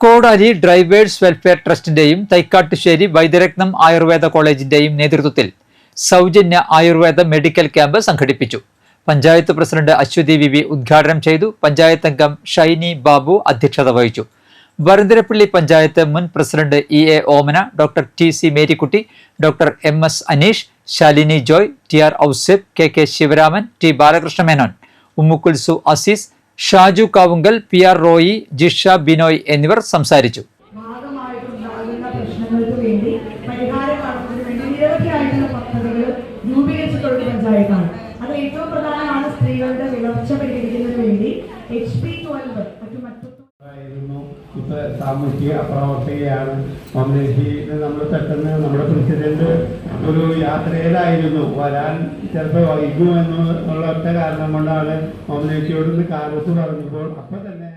കോടാലി drivers welfare ട്രസ്റ്റിന്റെയും തൈക്കാട്ടുശ്ശേരി വൈദ്യരത്നം ആയുർവേദ കോളേജിന്റെയും നേതൃത്വത്തിൽ സൗജന്യ ആയുർവേദ മെഡിക്കൽ ക്യാമ്പ് സംഘടിപ്പിച്ചു. Panchayat president Aswathi V V ഉദ്ഘാടനം ചെയ്തു. പഞ്ചായത്ത് അംഗം ഷൈനി ബാബു അധ്യക്ഷത വഹിച്ചു. വരന്തരപ്പള്ളി പഞ്ചായത്ത് മുൻ president E A Omana doctor T C Marykutty doctor M S Aneesh Shalini Joy T R Ousif K K Sivaraman T Balakrishna Menon Ummukulsu Aziz Shaju Kavungal P R Roy Jisha Binoy എന്നിവർ സംസാരിച്ചു. സ്ത്രീകളുടെ വിളർച്ച പരിഹരിക്കുന്നതിന് വേണ്ടി H P twelve മറ്റു മറ്റു ഇപ്പൊ സാമൂഹിക പ്രവർത്തകയാണ് മമലേഷി നമ്മൾ പെട്ടെന്ന് നമ്മുടെ പ്രസിഡന്റ് ഒരു യാത്രയിലായിരുന്നു. വരാൻ ചിലപ്പോൾ വൈകുമെന്നുള്ള ഒറ്റ കാരണം കൊണ്ടാണ് മമലേഷിയോട് കാലത്ത് പറഞ്ഞപ്പോൾ അപ്പൊ തന്നെ